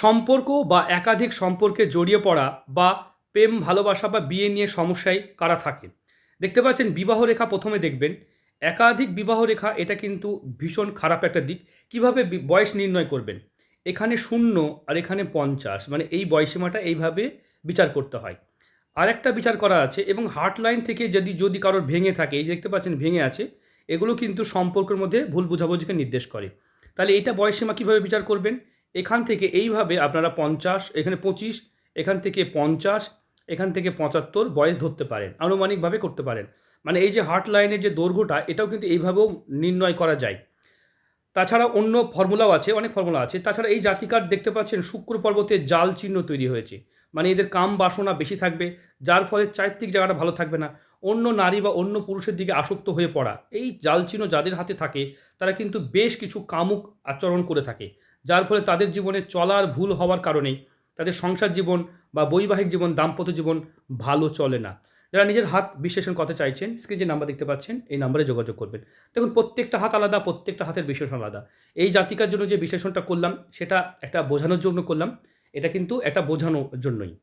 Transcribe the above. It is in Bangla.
সম্পর্ক বা একাধিক সম্পর্কে জড়িয়ে পড়া বা প্রেম, ভালোবাসা বা বিয়ে নিয়ে সমস্যায় কারা থাকে? দেখতে পাচ্ছেন, বিবাহ রেখা প্রথমে দেখবেন। একাধিক বিবাহ রেখা, এটা কিন্তু ভীষণ খারাপ একটা দিক। কীভাবে বয়স নির্ণয় করবেন? এখানে শূন্য আর এখানে পঞ্চাশ মানে এই বয়সীমাটা এইভাবে বিচার করতে হয়। আর একটা বিচার করা আছে এবং হার্ট লাইন থেকে যদি যদি কারোর ভেঙে থাকে, এই দেখতে পাচ্ছেন, ভেঙে আছে, এগুলো কিন্তু সম্পর্কের মধ্যে ভুল বোঝাবুঝিকে নির্দেশ করে। তাহলে এটা বয়সীমা কীভাবে বিচার করবেন? এখান থেকে এইভাবে আপনারা পঞ্চাশ, এখানে পঁচিশ, এখান থেকে পঞ্চাশ, এখান থেকে পঁচাত্তর বয়স ধরতে পারেন, আনুমানিকভাবে করতে পারেন। মানে এই যে হার্ট লাইনের যে দৈর্ঘ্যটা, এটাও কিন্তু এইভাবেও নির্ণয় করা যায়। তাছাড়া অন্য ফর্মুলাও আছে, অনেক ফর্মুলা আছে। তাছাড়া এই জাতিকার দেখতে পাচ্ছেন শুক্র পর্বতে জাল চিহ্ন তৈরি হয়েছে। মানে এদের কাম বাসনা বেশি থাকবে, যার ফলে চারিত্রিক জায়গাটা ভালো থাকবে না। অন্য নারী বা অন্য পুরুষের দিকে আসক্ত হয়ে পড়া। এই জাল চিহ্ন যাদের হাতে থাকে, তারা কিন্তু বেশ কিছু কামুক আচরণ করে থাকে। যার ফলে তাদের জীবনে চলার ভুল হওয়ার কারণে তাদের সংসার জীবন বা বৈবাহিক জীবন, দাম্পত্য জীবন ভালো চলে না। যারা নিজের হাত বিশ্লেষণ করতে চাইছেন স্ক্রিন যে নাম্বার দেখতে পাচ্ছেন, এই নাম্বারে যোগাযোগ করবেন। দেখুন, প্রত্যেকটা হাত আলাদা, প্রত্যেকটা হাতের বিশ্লেষণ আলাদা। এই জাতিকার জন্য যে বিশ্লেষণটা করলাম, সেটা একটা বোঝানোর জন্য করলাম। এটা কিন্তু একটা বোঝানোর জন্যই।